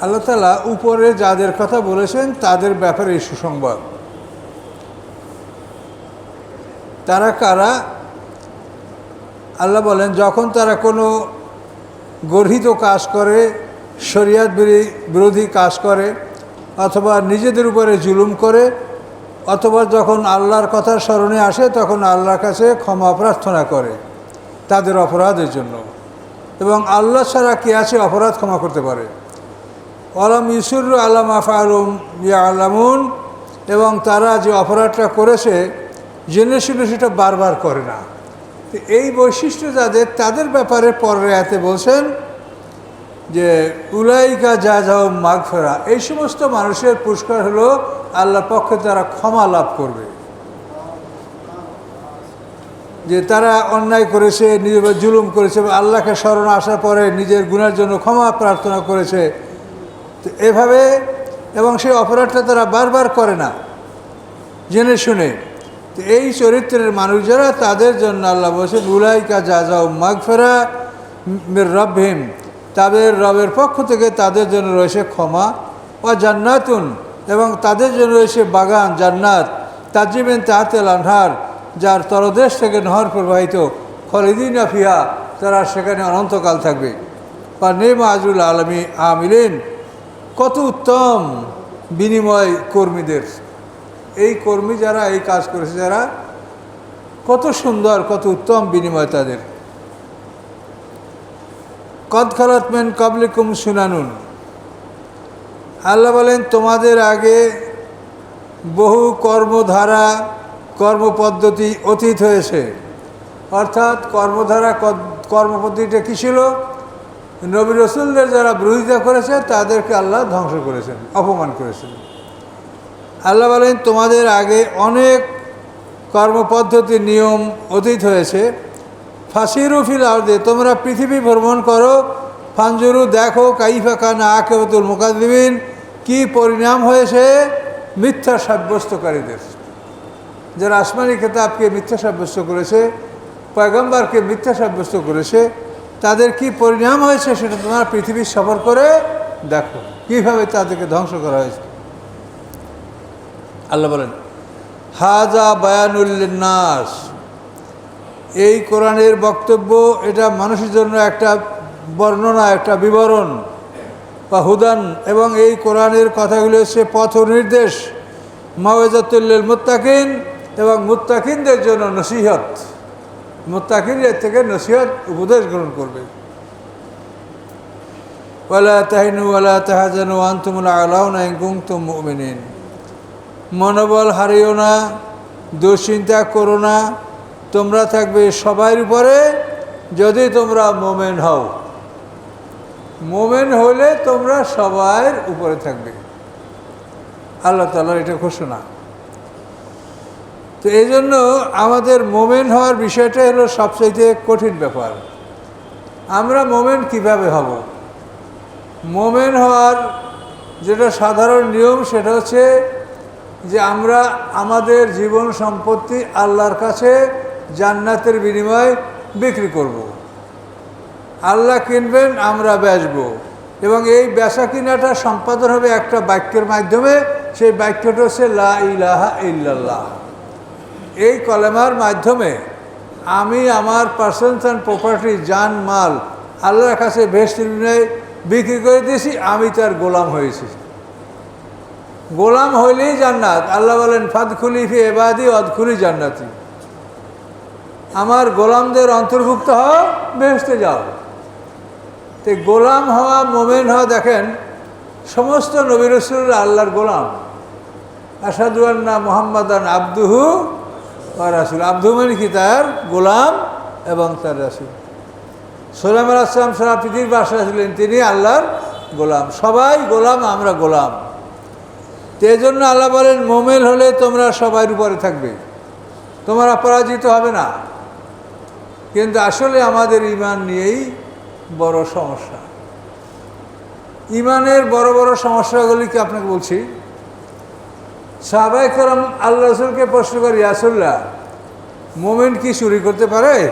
আল্লাহ তালা উপরে যাদের কথা বলেছেন, তাদের ব্যাপারে এই সুসংবাদ। তারা কারা? আল্লাহ বলেন, যখন তারা কোনো গর্হিত কাজ করে, শরিয়াত বিরো- বিরোধী কাজ করে, অথবা নিজেদের উপরে জুলুম করে, অথবা যখন আল্লাহর কথা স্মরণে আসে, তখন আল্লাহর কাছে ক্ষমা প্রার্থনা করে তাদের অপরাধের জন্য। এবং আল্লাহ ছাড়া কে আছে অপরাধ ক্ষমা করতে পারে? আলম ইসুর আলম আফালুম ইয়া আলামুন এবং তারা যে অপরাধটা করেছে, জেনে শুনে সেটা বারবার করে না। তো এই বৈশিষ্ট্য যাদের, তাদের ব্যাপারে পরের আয়াতে বলছেন যে, উলাইকা যা যাও মাঘ ফেরা এই সমস্ত মানুষের পুরস্কার হলো আল্লাহর পক্ষে তারা ক্ষমা লাভ করবে। যে তারা অন্যায় করেছে, নিজের জুলুম করেছে আল্লাহকে স্মরণ আসার পরে নিজের গুণের জন্য ক্ষমা প্রার্থনা করেছে তো এভাবে এবং সেই অপরাধটা তারা বারবার করে না। জেনে শুনে। তো এই চরিত্রের মানুষ যারা, তাদের জন্য আল্লাহ বলছে, উলাইকা যা যাও মাঘ ফেরা মির রবহিম তাদের রবের পক্ষ থেকে তাদের জন্য রয়েছে ক্ষমা। ও জান্নাতুন এবং তাদের জন্য রয়েছে বাগান, জান্নাত। তাজিমেন তাহাতেল আনহার, যার তরদেশ থেকে নহর প্রবাহিত। খলিদিন আফিয়া তারা সেখানে অনন্তকাল থাকবে। বা নেমা আজুল আলমী আমিলিন। কত উত্তম বিনিময় কর্মীদের। এই কর্মী যারা, এই কাজ করেছে যারা, কত সুন্দর, কত উত্তম বিনিময় তাদের। কদ খালাতমেন কাবলিকুম সুনানুন। আল্লাহ বলেন, তোমাদের আগে বহু কর্মধারা, কর্মপদ্ধতি অতীত হয়েছে। অর্থাৎ কর্মধারা কর্মপদ্ধতিটা কী ছিল? নবী রসুলদের যারা বিরোধিতা করেছে, তাদেরকে আল্লাহ ধ্বংস করেছেন, অপমান করেছেন। আল্লাহ বলেন, তোমাদের আগে অনেক কর্মপদ্ধতি, নিয়ম, অতীত হয়েছে। ফাঁসিরু ফিল আর্দে, তোমরা পৃথিবী ভ্রমণ করো। ফাঞ্জুরু দেখো, কাইফা কানা আকেবতুল মোকাদ্দিবিন কি পরিণাম হয়েছে? মিথ্যা সাব্যস্তকারীদের। যারা আসমানি খেতাবকে মিথ্যা সাব্যস্ত করেছে, পয়গম্বরকে মিথ্যা সাব্যস্ত করেছে তাদের কি পরিণাম হয়েছে সেটা তোমরা পৃথিবী সফর করে দেখো। কীভাবে তাদেরকে ধ্বংস করা হয়েছে? আল্লাহ বলেন, হাজা বায়ানুল্নাস এই কোরআনের বক্তব্য এটা মানুষের জন্য একটা বর্ণনা, একটা বিবরণ বা হুদান। এবং এই কোরআনের কথাগুলো হচ্ছে পথ নির্দেশ। মাওয়াজাতুল্লিল মুত্তাকিন এবং মুত্তাকিনদের জন্য নসিহত। মুত্তাকিন এর থেকে নসিহত উপদেশ গ্রহণ করবে। ওয়ালা তাহিনু ওয়ালা তাহাজানু আনতুমুল আলাউনা ইন কুনতুম মুমিনিন। মনোবল হারিও না, দুশ্চিন্তা করো না, তোমরা থাকবে সবার উপরে যদি তোমরা মোমেন হও। মোমেন হলে তোমরা সবার উপরে থাকবে। আল্লাহ তালার এটা ঘোষণা। তো এই জন্য আমাদের মোমেন হওয়ার বিষয়টা হলো সবচাইতে কঠিন ব্যাপার। আমরা মোমেন কীভাবে হব? মোমেন হওয়ার যেটা সাধারণ নিয়ম সেটা হচ্ছে যে আমরা আমাদের জীবন সম্পত্তি আল্লাহর কাছে জান্নাতের বিনিময়ে বিক্রি করব। আল্লাহ কিনবেন, আমরা বেচবো। এবং এই বেচা কিনাটা সম্পাদন হবে একটা বাক্যের মাধ্যমে। সেই বাক্যটা হচ্ছে লা ইলাহা ইল্লাল্লাহ। এই কলেমার মাধ্যমে আমি আমার পার্সনস অ্যান্ড প্রপার্টি জান, মাল, আল্লাহর কাছে ভেস্ট বিক্রি করে দিয়েছি, আমি তার গোলাম হয়েছি। গোলাম হইলেই জান্নাত। আল্লাহ বলেন, ফাদখুলি ফি এবাদি অদখুলি জান্নাতি। আমার গোলামদের অন্তর্ভুক্ত হও বেহেস্তে যাও। তো গোলাম হওয়া, মোমেন হওয়া দেখেন, সমস্ত নবীর আল্লাহর গোলাম। আসাদুয়ান্না মোহাম্মদান আব্দুহু রাসুল আব্দু মানে কি তার গোলাম এবং তার রাসুল। সোলাম আসলাম সারা পৃথিবীর বাসা ছিলেন তিনি আল্লাহর গোলাম। সবাই গোলাম, আমরা গোলাম। তো এই জন্য আল্লাহ বলেন মোমেল হলে তোমরা সবার উপরে থাকবে। তোমরা পরাজিত হবে না। কিন্তু আসলে আমাদের ইমান নিয়েই বড় সমস্যা। ইমানের বড় বড় সমস্যাগুলিকে আপনাকে বলছি? সাহাবাই করম আল্লাহ রসুলকে প্রশ্ন করি আসল্লাহ মোমেন্ট কি চুরি করতে পারে?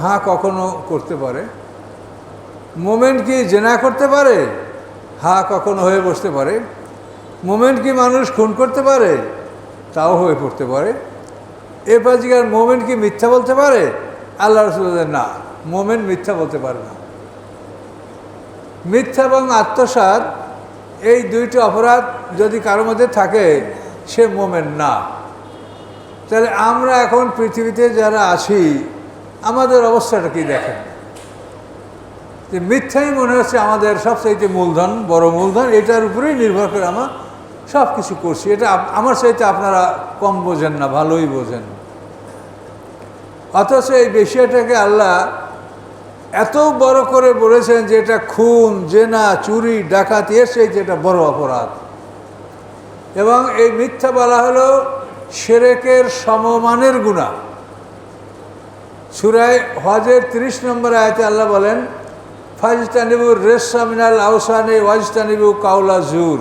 হ্যাঁ কখনো করতে পারে। মোমেন্ট কি জেনা করতে পারে? হা কখনো হয়ে বসতে পারে। মোমেন্ট কি মানুষ খুন করতে পারে? তাও হয়ে পড়তে পারে। এরপর জিজ্ঞাসা মোমেন্ট কি মিথ্যা বলতে পারে? আল্লাহ রসুল না মোমেন্ট মিথ্যা বলতে পারে না। মিথ্যা এবং আত্মসাত এই দুইটি অপরাধ যদি কারও মধ্যে থাকে, সে মোমেন্ট না। তাহলে আমরা এখন পৃথিবীতে যারা আছি, আমাদের অবস্থাটা কি দেখেন? যে মিথ্যাই মনে হচ্ছে আমাদের সবচাইতে মূলধন, বড় মূলধন, এটার উপরেই নির্ভর করে আমরা সব কিছু করছি। এটা আমার চাইতে আপনারা কম বোঝেন না, ভালোই বোঝেন। অথচ এই বিষয়টাকে আল্লাহ এত বড় করে বলেছেন যে এটা খুন, জেনা, চুরি, ডাকাতি এসে যেটা বড় অপরাধ। এবং এই মিথ্যা বলা হলো সেরেকের সমমানের গুণা। সুরায় হজের তিরিশ নম্বর আয়তে আল্লাহ বলেন ফাজতানিবুর রেসামিনাল আউসানে ওয়াজতানিবু কাউলা জুর।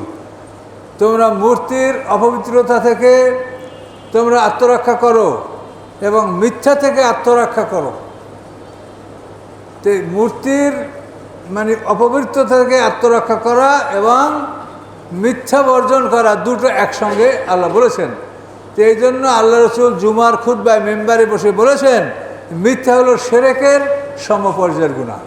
তোমরা মূর্তির অপবিত্রতা থেকে তোমরা আত্মরক্ষা করো এবং মিথ্যা থেকে আত্মরক্ষা করো। তো মূর্তির মানে অপবিত্রতা থেকে আত্মরক্ষা করা এবং মিথ্যা বর্জন করা দুটো একসঙ্গে আল্লাহ বলেছেন। তো এই জন্য আল্লাহ রসুল জুমার খুদ্ায় মেম্বারে বসে বলেছেন, মিথ্যা হলো সেরেকের সমপর্যায়ের গুণা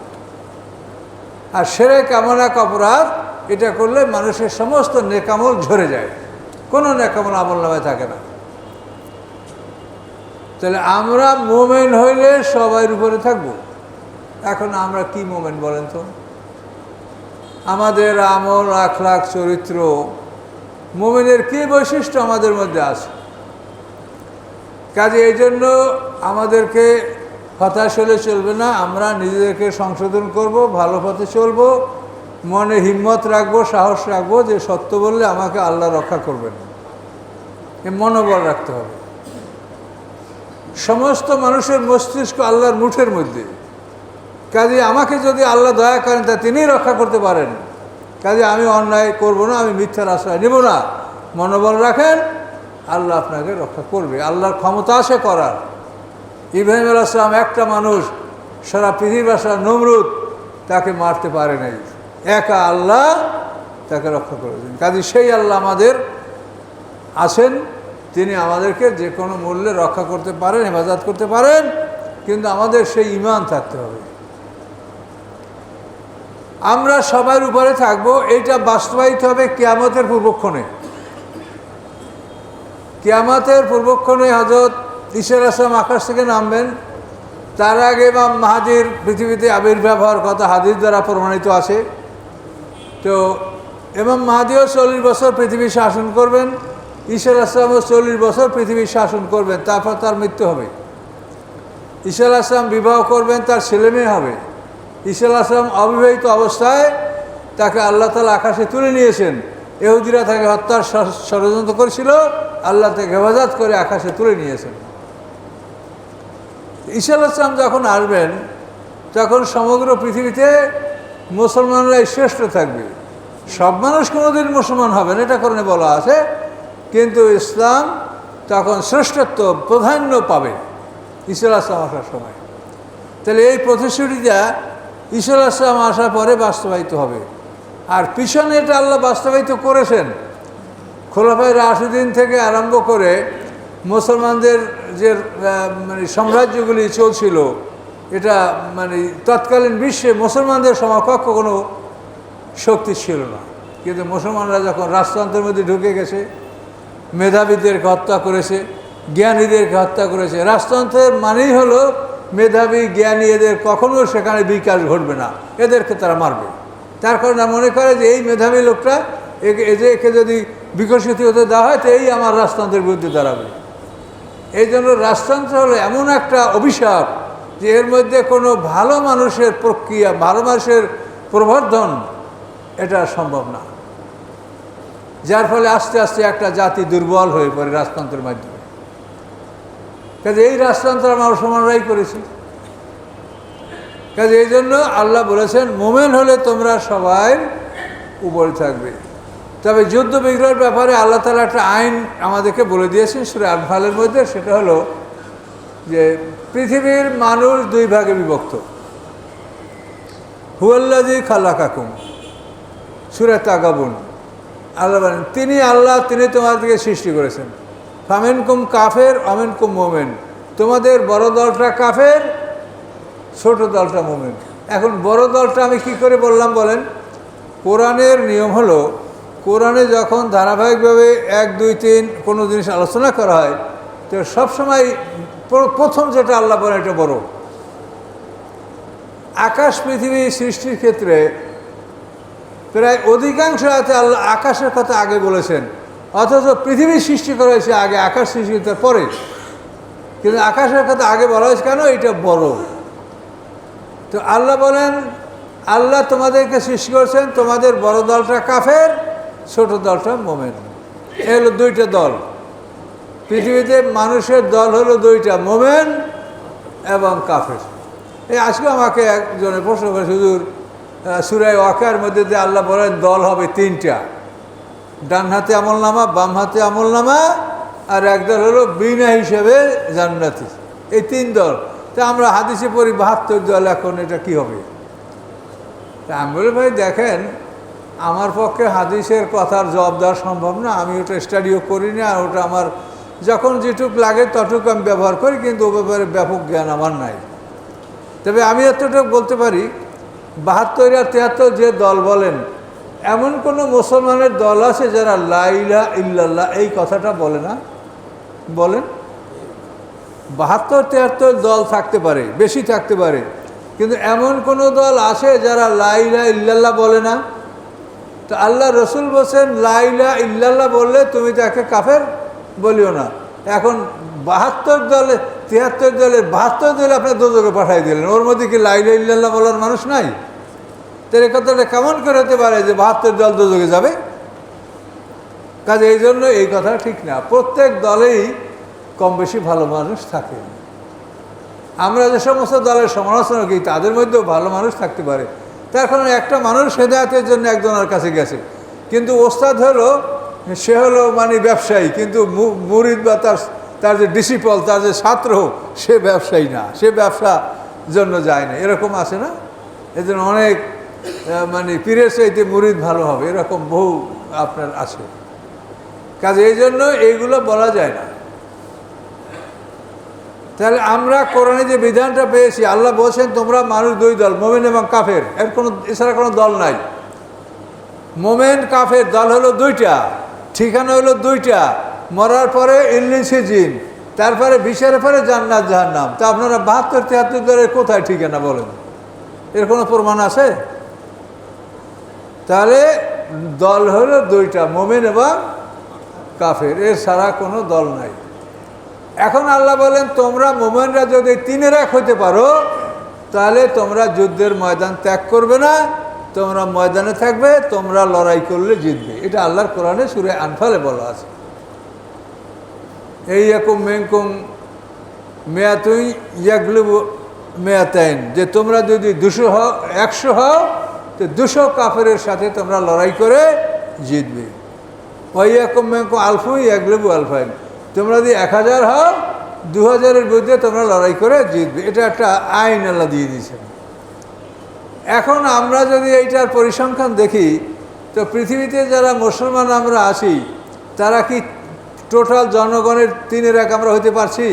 আর সেরেক এমন এক অপরাধ, এটা করলে মানুষের সমস্ত নেকামল ঝরে যায়। কোনো নেকামল আমল নামে থাকে না। তাহলে আমরা মোমেন্ট হইলে সবার উপরে থাকব। এখন আমরা কি মোমেন্ট বলেন তো? আমাদের আমল, আখলাখ, চরিত্র, মোমেনের কি বৈশিষ্ট্য আমাদের মধ্যে আছে? কাজে এই জন্য আমাদেরকে হতাশ হলে চলবে না, আমরা নিজেদেরকে সংশোধন করব, ভালো পথে চলব, মনে হিম্মত রাখব, সাহস রাখব যে সত্য বললে আমাকে আল্লাহ রক্ষা করবেন। এ মনোবল রাখতে হবে। সমস্ত মানুষের মস্তিষ্ক আল্লাহর মুঠের মধ্যে। কাজে আমাকে যদি আল্লাহ দয়া করেন, তা তিনিই রক্ষা করতে পারেন। কাজে আমি অন্যায় করব না, আমি মিথ্যার আশ্রয় নেব না। মনোবল রাখেন, আল্লাহ আপনাকে রক্ষা করবে। আল্লাহর ক্ষমতা আছে করার। ইব্রাহিম আলাইসলাম একটা মানুষ, সারা পৃথিবীবাসা নমরুদ, তাকে মারতে পারে নাই। একা আল্লাহ তাকে রক্ষা করেছেন। কাজে সেই আল্লাহ আমাদের আছেন, তিনি আমাদেরকে যে কোনো মূল্যে রক্ষা করতে পারেন, হেফাজত করতে পারেন, কিন্তু আমাদের সেই ইমান থাকতে হবে। আমরা সবার উপরে থাকব, এটা বাস্তবায়িত হবে কেয়ামতের পূর্বক্ষণে। কেয়ামতের পূর্বক্ষণে হজরত ঈশ্বর আসলাম আকাশ থেকে নামবেন, তার আগে ইমাম মাহাদির পৃথিবীতে আবির্ভাব হওয়ার কথা হাদির দ্বারা প্রমাণিত আছে। তো এবং মাহাদিও চল্লিশ বছর পৃথিবী শাসন করবেন ঈশ্বর আসলামও চল্লিশ বছর পৃথিবী শাসন করবেন, তারপর তার মৃত্যু হবে। ঈশ্বর আসলাম বিবাহ করবেন, তার ছেলে মেয়ে হবে। ঈশ্বর আসলাম অবিবাহিত অবস্থায় তাকে আল্লাহ তালা আকাশে তুলে নিয়েছেন। এহুদিরা তাকে হত্যার ষড়যন্ত্র করেছিল, আল্লাহ তাকে হেফাজত করে আকাশে তুলে নিয়েছেন। ঈশা আসলাম যখন আসবেন, তখন সমগ্র পৃথিবীতে মুসলমানরাই শ্রেষ্ঠ থাকবে। সব মানুষ কোনোদিন মুসলমান হবেন এটা কারণে বলা আছে। কিন্তু ইসলাম তখন শ্রেষ্ঠত্ব প্রাধান্য পাবে আসলাম আসার সময়। তাহলে এই প্রতিশ্রুতিটা ঈশ্বর আসলাম আসার পরে বাস্তবায়িত হবে। আর পিছনে এটা আল্লাহ বাস্তবায়িত করেছেন। খোলাফায় রাশিদিন থেকে আরম্ভ করে মুসলমানদের যে মানে সাম্রাজ্যগুলি চলছিল, এটা মানে তৎকালীন বিশ্বে মুসলমানদের সমকক্ষ কোনো শক্তি ছিল না। কিন্তু মুসলমানরা যখন রাজতন্ত্রের মধ্যে ঢুকে গেছে, মেধাবীদেরকে হত্যা করেছে, জ্ঞানীদেরকে হত্যা করেছে, রাজতন্ত্রের মানেই হলো মেধাবী জ্ঞানী এদের কখনো সেখানে বিকাশ ঘটবে না। এদেরকে তারা মারবে। তার কারণে মনে করে যে এই মেধাবী লোকটা একে একে যদি বিকশিত হতে দেওয়া হয়, তো এই আমার রাজতন্ত্রের বিরুদ্ধে দাঁড়াবে। এই জন্য রাজতন্ত্র হলো এমন একটা অভিশাপ যে এর মধ্যে কোনো ভালো মানুষের প্রক্রিয়া, ভালো মানুষের প্রবর্ধন, এটা সম্ভব না। যার ফলে আস্তে আস্তে একটা জাতি দুর্বল হয়ে পড়ে রাজতন্ত্রের মাধ্যমে। কাজে এই রাজতন্ত্র আমরা মুসলমানরাই করেছি। কাজে এই জন্য আল্লাহ বলেছেন, মোমেন হলে তোমরা সবাই উপরে থাকবে। তবে যুদ্ধ বিগ্রহের ব্যাপারে আল্লাহ তালা একটা আইন আমাদেরকে বলে দিয়েছেন, সুরে আনফালের মধ্যে, সেটা হলো যে পৃথিবীর মানুষ দুই ভাগে বিভক্ত। হুয়াল্লাজি খাল্লা কাকুম সুরে তাগাবুন। আল্লাহ তিনি আল্লাহ, তিনি তোমাদেরকে সৃষ্টি করেছেন। ফামেন কুম কাফের অমেন কুম মোমেন। তোমাদের বড় দলটা কাফের, ছোট দলটা মোমেন। এখন বড় দলটা আমি কি করে বললাম বলেন? কোরআনের নিয়ম হলো, কোরআনে যখন ধারাবাহিকভাবে এক, দুই, তিন কোনো জিনিস আলোচনা করা হয়, তো সবসময় প্রথম যেটা আল্লাহ বলেন এটা বড়। আকাশ পৃথিবী সৃষ্টির ক্ষেত্রে প্রায় অধিকাংশ আছে আল্লাহ আকাশের কথা আগে বলেছেন। অথচ পৃথিবী সৃষ্টি করা হয়েছে আগে, আকাশ সৃষ্টি তার পরে কিন্তু আকাশের কথা আগে বলা হয়েছে কেন? এটা বড়। তো আল্লাহ বলেন, আল্লাহ তোমাদেরকে সৃষ্টি করেছেন, তোমাদের বড় দলটা কাফের, ছোট দলটা মোমেন। এ হলো দুইটা দল। পৃথিবীতে মানুষের দল হলো দুইটা, মোমেন এবং কাফের। এই আজকে আমাকে একজনে প্রশ্ন করে শুধু সুরাই ওয়াকার মধ্যে যে আল্লাহ বলেন দল হবে তিনটা। ডান হাতে আমল নামা, বাম হাতে আমল নামা, আর একদল হলো বিনা হিসেবে জান্নাতি। এই তিন দল। তা আমরা হাদিসে পড়ি, বাহাত্তর দল এখন, এটা কি হবে? তা আমি বলি, ভাই, দেখেন, আমার পক্ষে হাদিসের কথার জবাব দেওয়া সম্ভব না। আমি ওটা স্টাডিও করি না, আর ওটা আমার যখন যেটুক লাগে তটুক আমি ব্যবহার করি, কিন্তু ও ব্যাপারে ব্যাপক জ্ঞান আমার নাই। তবে আমি এতটুকু বলতে পারি, বাহাত্তর আর তিয়াত্তর যে দল বলেন এমন কোনো মুসলমানের দল আছে যারা লাইলা ইল্লাল্লাহ এই কথাটা বলে না? বলেন। বাহাত্তর, তিয়াত্তর দল থাকতে পারে, বেশি থাকতে পারে, কিন্তু এমন কোনো দল আছে যারা লাইলা ইল্লাল্লাহ বলে না? তো আল্লাহ রসুল বলছেন লাইলা ইল্লাল্লাহ বললে তুমি তাকে কাফের বলিও না। এখন বাহাত্তর দলে, তিয়াত্তর দলের বাহাত্তর দলে আপনার দোজকে পাঠাই দিলেন। ওর মধ্যে কি লাইলা ইল্লাল্লাহ বলার মানুষ নাই? তাহলে কথাটা কেমন করে হতে পারে যে বাহাত্তর দল দোজকে যাবে? কাজে এই জন্য এই কথা ঠিক না। প্রত্যেক দলেই কম বেশি ভালো মানুষ থাকে। আমরা যে সমস্ত দলের সমালোচনা করি, তাদের মধ্যেও ভালো মানুষ থাকতে পারে। তার কারণে একটা মানুষ হেদায়তের জন্য একজনের কাছে গেছে। কিন্তু ওস্তাদ হলো, সে হলো মানে ব্যবসায়ী, কিন্তু মুরিদ বা তার তার যে ডিসিপল, তার যে ছাত্র, সে ব্যবসায়ী না। সে ব্যবসা জন্য যায় না। এরকম আছে না? এজন্য অনেক মানে পীরের চাইতে মুরিদ ভালো হবে, এরকম বহু আপনার আছে। কাজে এই জন্য এইগুলো বলা যায় না। তাহলে আমরা কোরআনে যে বিধানটা পেয়েছি, আল্লাহ বলছেন, তোমরা মানুষ দুই দল, মোমেন এবং কাফের। এর কোনো, এছাড়া কোনো দল নাই। মোমেন, কাফের, দল হলো দুইটা, ঠিকানা হলো দুইটা। মরার পরে ইল্লিসে জিন, তারপরে বিচারের পরে জান্নাত, জাহান্নাম। তা আপনারা বাহাত্তর, তিয়াত্তর দলের কোথায় ঠিকানা বলেন? এর কোনো প্রমাণ আছে? তাহলে দল হলো দুইটা, মোমেন এবং কাফের। এর ছাড়া কোনো দল নাই। এখন আল্লাহ বলেন, তোমরা মোমেনরা যদি তিনের এক হতে পারো, তাহলে তোমরা যুদ্ধের ময়দান ত্যাগ করবে না। তোমরা ময়দানে থাকবে, তোমরা লড়াই করলে জিতবে। এটা আল্লাহর কোরআনে সুরে আনফালে বলা আছে। এই রকম মেঙ্কুম মেয়াতুই ইয়াগলুব মেয়াতাইন। যে তোমরা যদি দুশো হও, একশো হও তো দুশো কাফেরের সাথে তোমরা লড়াই করে জিতবে। মেঙ্কুম আলফুই ইয়াগলুবু আলফাইন। তোমরা যদি এক হাজার হও, দু হাজারের বিরুদ্ধে তোমরা লড়াই করে জিতবে। এটা একটা আইন আল্লাহ দিয়ে দিয়েছেন। এখন আমরা যদি এইটার পরিসংখ্যান দেখি, তো পৃথিবীতে যারা মুসলমান আমরা আছি, তারা কি টোটাল জনগণের তিনের এক আমরা হতে পারছি?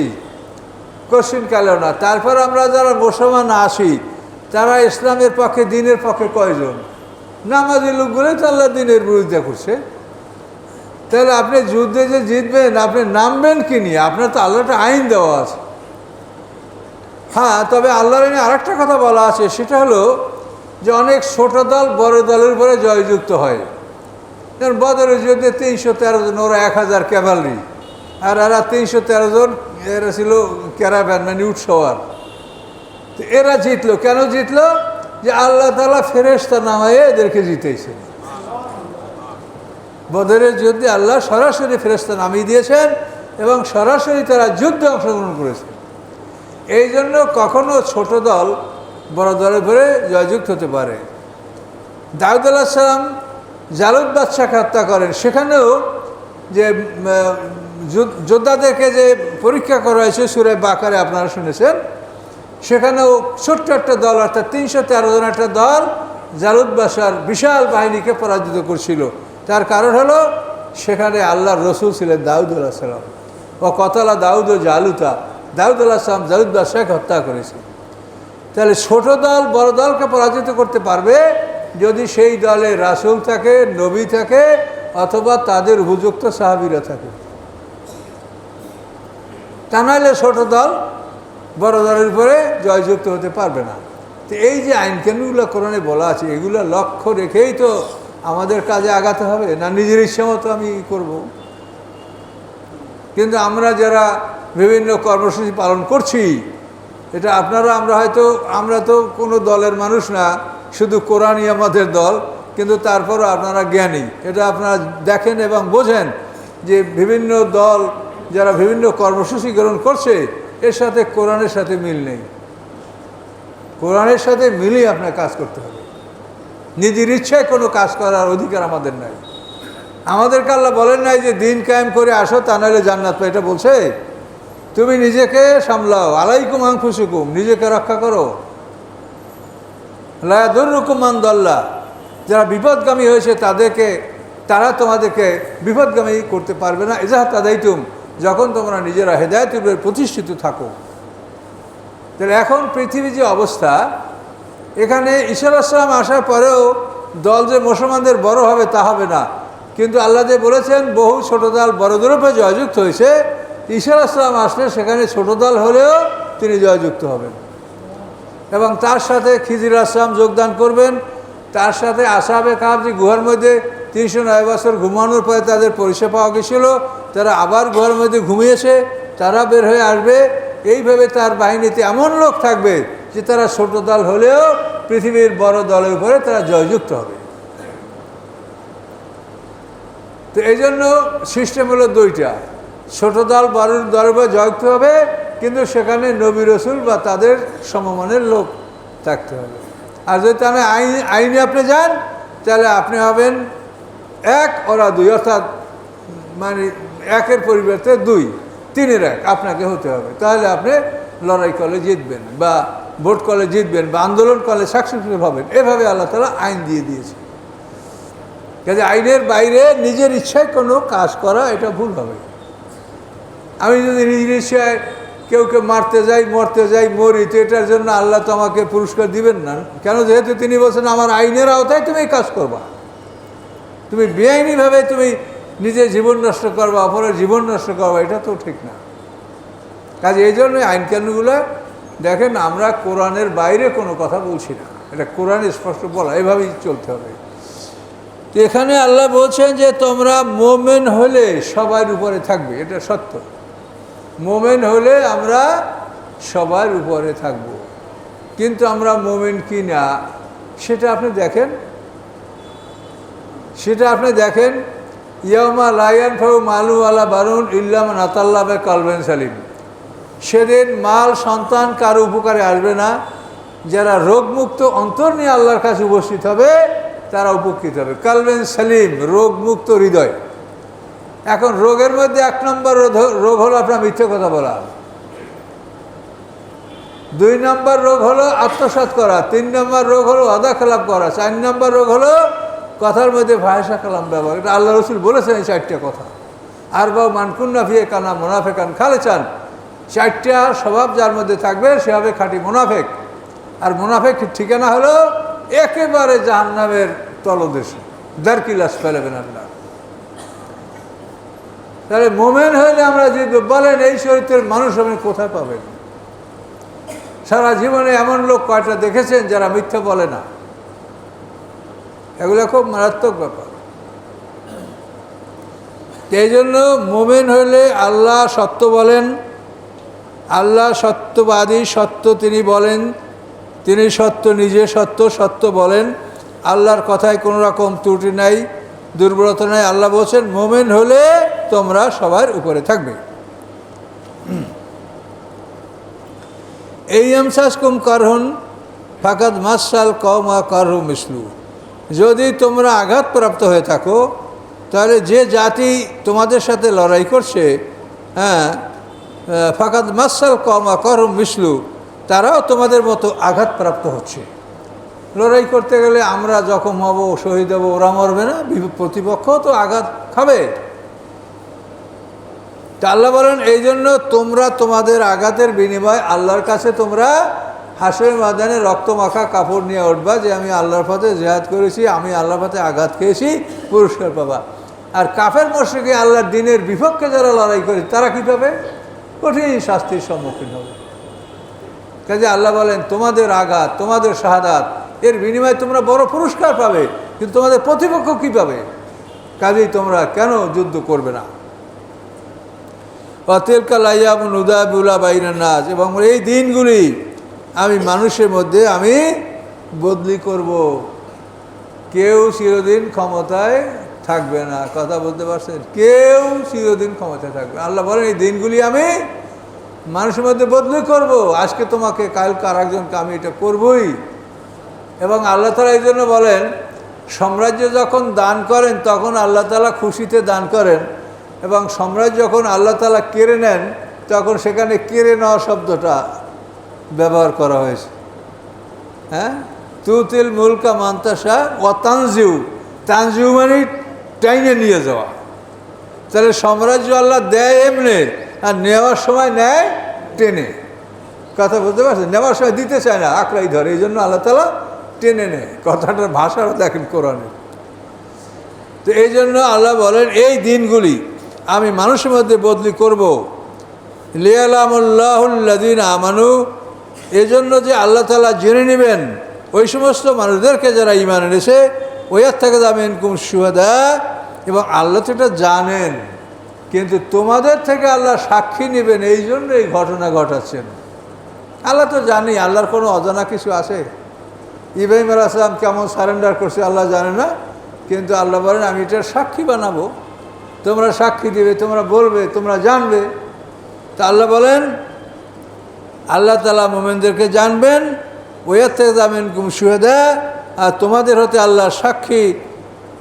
কোশ্চিন কালেও না। তারপর আমরা যারা মুসলমান আসি তারা ইসলামের পক্ষে, দিনের পক্ষে কয়জন? নামাজি লোকগুলোই তো আল্লাহ দিনের বিরুদ্ধে করছে। তাহলে আপনি যুদ্ধে যে জিতবেন, আপনি নামবেন কি নিয়ে? আপনার তো আল্লাহটা আইন দেওয়া আছে। হ্যাঁ তবে আল্লাহর আইনে আরেকটা কথা বলা আছে, সেটা হলো যে অনেক ছোট দল বড় দলের উপরে জয়যুক্ত হয়। যেমন বদরের যুদ্ধে তিনশো তেরো জন, ওরা এক হাজার ক্যাভালরি। আর এরা তিনশো তেরো জন, এরা ছিল ক্যারাভ্যান মানে উৎসবার তো এরা জিতলো। কেন জিতলো? যে আল্লাহ তালা ফেরেস্তা নামায় এদেরকে জিতেছেন বদরের যুদ্ধে আল্লাহ সরাসরি ফেরেস্তা নামিয়ে দিয়েছেন এবং সরাসরি তারা যুদ্ধে অংশগ্রহণ করেছে। এই জন্য কখনো ছোট দল বড় দলে ধরে জয়যুক্ত হতে পারে। দাউদ আল্লাহ সালাম জালুদ বাদশাকে হত্যা করেন। সেখানেও যো- যোদ্ধাদেরকে যে পরীক্ষা করা হয়েছে, সুরে বাকারে আপনারা শুনেছেন সেখানেও ছোট্ট একটা দল, অর্থাৎ তিনশো তেরো জন একটা দল জালুদ বাসার বিশাল বাহিনীকে পরাজিত করছিল। তার কারণ হলো সেখানে আল্লাহর রসুল ছিলেন দাউদ সালাম। ও কতলা দাউদ ও জালুতা, দাউদ আল্লাহ সালাম জালুদ বাদশাহকে হত্যা করেছে। তাহলে ছোট দল বড় দলকে পরাজিত করতে পারবে যদি সেই দলে রাসুল থাকে, নবী থাকে, অথবা তাদের উপযুক্ত সাহাবিরা থাকে। তা নাহলে ছোট দল বড় উপরে জয়যুক্ত হতে পারবে না। তো এই যে আইন কেন্দ্রগুলো কোরআনে বলা আছে, এগুলো লক্ষ্য রেখেই তো আমাদের কাজে আগাতে হবে, না নিজের ইচ্ছা মতো আমি করব। কিন্তু আমরা যারা বিভিন্ন কর্মসূচি পালন করছি, এটা আপনারা, আমরা হয়তো, আমরা তো কোনো দলের মানুষ না, শুধু কোরআনই আমাদের দল, কিন্তু তারপরও আপনারা জ্ঞানী। এটা আপনারা দেখেন এবং বোঝেন যে বিভিন্ন দল যারা বিভিন্ন কর্মসূচি গ্রহণ করছে এর সাথে কোরআনের সাথে মিল নেই। কোরআনের সাথে মিলেই আপনার কাজ করতে হবে। নিজের ইচ্ছায় কোনো কাজ করার অধিকার আমাদের নাই। আমাদেরকে আল্লাহ বলেন নাই যে, দিন কায়েম করে আসো, তা নাহলে জান্নাত এটা বলছে, তুমি নিজেকে সামলাও। আলাইকুম আংফুসুকুম নিজেকে রক্ষা করো। লায়াদুর লায়াদুরুকুম মান্দল্লা যারা বিপদগামী হয়েছে, তাদেরকে, তারা তোমাদেরকে বিপদগামী করতে পারবে না। এজাহাত তাদাইতুম যখন তোমরা নিজেরা হেদায়ত প্রতিষ্ঠিত থাকো, তাহলে এখন পৃথিবীর যে অবস্থা, এখানে ঈশ্বর আসলাম আসার পরেও দল যে মুসলমানদের বড় হবে তা হবে না। কিন্তু আল্লাহ যে বলেছেন, বহু ছোট দল বড় দূরপে জয়যুক্ত হয়েছে ঈশ্বর আসলাম আসলে সেখানে ছোট দল হলেও তিনি জয়যুক্ত হবেন। এবং তার সাথে খিজির আসলাম যোগদান করবেন, তার সাথে আসাবে কাহাব যে গুহার মধ্যে তিনশো নয় বছর ঘুমানোর পরে তাদের পরিষেবা পাওয়া গেছিল। তারা আবার গুহার মধ্যে ঘুমিয়েছে, তারা বের হয়ে আসবে। এইভাবে তার বাহিনীতে এমন লোক থাকবে যে তারা ছোট দল হলেও পৃথিবীর বড় দলের উপরে তারা জয়যুক্ত হবে। তো এই জন্য সিস্টেম হলো দুইটা। ছোট দল, বড় দলের উপরে জয়যুক্ত হবে, কিন্তু সেখানে নবী রসুল বা তাদের সমমানের লোক থাকতে হবে। আর যদি তাহলে আইন আইনে আপনি যান, তাহলে আপনি হবেন এক ওরা দুই, অর্থাৎ মানে একের পরিবর্তে দুই, তিনের এক, আপনাকে হতে হবে। তাহলে আপনি লড়াই কলে জিতবেন বা ভোট কলে জিতবেন বা আন্দোলন কলে সাকসেসফুল হবেন। এভাবে আল্লাহ তালা আইন দিয়ে দিয়েছে। কাজে আইনের বাইরে নিজের ইচ্ছায় কোনো কাজ করা, এটা ভুল হবে। আমি যদি নিজের ইচ্ছায় কেউ কেউ মারতে যাই, মরতে যাই, মরি, তো এটার জন্য আল্লাহ তো আমাকে পুরস্কার দিবেন না। কেন? যেহেতু তিনি বলছেন, আমার আইনের আওতায় তুমি কাজ করবা। তুমি বেআইনিভাবে তুমি নিজের জীবন নষ্ট করবা, অপরের জীবন নষ্ট করবা, এটা তো ঠিক না। কাজে এই জন্য আইন কানুনগুলো দেখেন আমরা কোরআনের বাইরে কোনো কথা বলছি না। এটা কোরআনে স্পষ্ট বলা, এভাবেই চলতে হবে। তো এখানে আল্লাহ বলছেন যে তোমরা মোমেন হলে সবার উপরে থাকবে, এটা সত্য। মোমেন হলে আমরা সবার উপরে থাকব। কিন্তু আমরা মোমেন কি না, সেটা আপনি দেখেন সেটা আপনি দেখেন ইয়ামা লাইয়ান ফাউ মালু আলা বারুন ইল্লাম নাতাল্লাবে কালবেন সালিম। সেদিন মাল, সন্তান কারও উপকারে আসবে না। যারা রোগমুক্ত অন্তর নিয়ে আল্লাহর কাছে উপস্থিত হবে, তারা উপকৃত হবে। কালবেন সালিম, রোগমুক্ত হৃদয়। এখন রোগের মধ্যে এক নম্বর রোগ হলো আপনার মিথ্যে কথা বলা। দুই নম্বর রোগ হলো আত্মসাত করা। তিন নম্বর রোগ হলো আদা খেলাপ করা। চার নম্বর রোগ হলো কথার মধ্যে ভাষা কালাম ব্যবহার। এটা আল্লাহ রসুল বলেছেন এই চারটা কথা। আর বা মানকুন্না ফিয়ে কানা মোনাফেকান খালে চান চারটা স্বভাব যার মধ্যে থাকবে, সে হবে খাঁটি মোনাফেক। আর মোনাফেক ঠিকানা হলো একেবারে জাহান্নামের তলদেশে। দারকিলাস ফেলেবেন আল্লাহ। তাহলে মোমেন হইলে আমরা যদি বলেন, এই চরিত্রের মানুষ আপনি কোথায় পাবেন? সারা জীবনে এমন লোক কয়টা দেখেছেন যারা মিথ্যা বলে না? এগুলো খুব মারাত্মক ব্যাপার। এই জন্য মোমেন হইলে আল্লাহ সত্য বলেন, আল্লাহ সত্যবাদী সত্য তিনি বলেন, তিনি সত্য নিজে সত্য সত্য বলেন। আল্লাহর কথায় কোনো রকম ত্রুটি নাই, দুর্বলতা নাই। আল্লাহ বলছেন, মোমেন হলে তোমরা সবার উপরে থাকবে। এই আমসাস কুম করহন ফাকাত মাসাল কমা করহ মিসলু যদি তোমরা আঘাতপ্রাপ্ত হয়ে থাকো, তাহলে যে জাতি তোমাদের সাথে লড়াই করছে হ্যাঁ ফাকাত মাসাল কমা করহ মিসলু, তারাও তোমাদের মতো আঘাতপ্রাপ্ত হচ্ছে। লড়াই করতে গেলে আমরা জখম হব, শহীদ হব, ওরা মরবে না প্রতিপক্ষ তো আঘাত খাবে। তা আল্লাহ বলেন এই জন্য তোমরা তোমাদের আঘাতের বিনিময় আল্লাহর কাছে তোমরা হাসের ময়দানে রক্ত মাখা কাপড় নিয়ে উঠবা যে আমি আল্লাহর পথে জেহাদ করেছি, আমি আল্লাহর পথে আঘাত খেয়েছি, পুরস্কার পাবা। আর কাফের মর্শিকে আল্লাহর দিনের বিপক্ষে যারা লড়াই করে, তারা কী পাবে? কঠিন শাস্তির সম্মুখীন হবে। কাজে আল্লাহ বলেন, তোমাদের আঘাত, তোমাদের শাহাদাত, এর বিনিময়ে তোমরা বড় পুরস্কার পাবে, কিন্তু তোমাদের প্রতিপক্ষ কী পাবে? কাজেই তোমরা কেন যুদ্ধ করবে না? অতেলকা উদাবুল্লা বাইরের নাচ এবং এই দিনগুলি আমি মানুষের মধ্যে আমি বদলি করব। কেউ চিরদিন ক্ষমতায় থাকবে না। কথা বলতে পারছেন? কেউ চিরদিন ক্ষমতায় থাকবে আল্লাহ বলেন, এই দিনগুলি আমি মানুষের মধ্যে বদলি করব। আজকে তোমাকে, কালকে আর একজনকে আমি এটা করবই। এবং আল্লাহ তালা এই জন্য বলেন, সাম্রাজ্য যখন দান করেন, তখন আল্লাহ তালা খুশিতে দান করেন এবং সাম্রাজ্য যখন আল্লাহ তালা কেড়ে নেন, তখন সেখানে কেড়ে নেওয়া শব্দটা ব্যবহার করা হয়েছে। হ্যাঁ? তুতিল মুলকা মান্তাসা ও তানজিউ। মানে টাইনে নিয়ে যাওয়া। তাহলে সাম্রাজ্য আল্লাহ দেয় এমনি, আর নেওয়ার সময় নেয় টেনে। কথা বলতে পারছেন? নেওয়ার সময় দিতে চায় না, আঁকড়াই ধরে। এই জন্য আল্লাহ তালা টেনে নেয়। কথাটার ভাষাটা দেখেন কোরআনে। তো এই জন্য আল্লাহ বলেন, এই দিনগুলি আমি মানুষের মধ্যে বদলি করব। লিয়ালামুল্লাহুল্লাদিন আমানু এজন্য যে আল্লাহ তালা জেনে নেবেন, ওই সমস্ত মানুষদেরকে যারা ইমান এনেছে ওয়ার থেকে যাবেন কুম সুহাদা এবং আল্লাহ তো এটা জানেন, কিন্তু তোমাদের থেকে আল্লাহ সাক্ষী নেবেন এই জন্য এই ঘটনা ঘটাচ্ছেন আল্লাহ তো জানি, আল্লাহর কোনো অজানা কিছু আছে? ইব্রাহিম আলাইসলাম কেমন সারেন্ডার করছে আল্লাহ জানে না, কিন্তু আল্লাহ বলেন, আমি এটার সাক্ষী বানাবো। তোমরা সাক্ষী দিবে, তোমরা বলবে, তোমরা জানবে। তা আল্লাহ বলেন আল্লাহ তালা মোমেনদেরকে জানবেন ওয়ার জামিন কুম সুহেদা আর তোমাদের হতে আল্লাহ সাক্ষী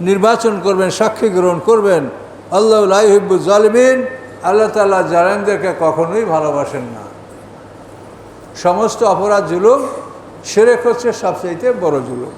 নির্বাচন করবেন, সাক্ষী গ্রহণ করবেন। আল্লাহ লাইহিব্বু জালিমিন আল্লাহ তালা জালেমদেরকে কখনোই ভালোবাসেন না। সমস্ত অপরাধ জুলুম সেরেক হচ্ছে সবচাইতে বড় জুলুম।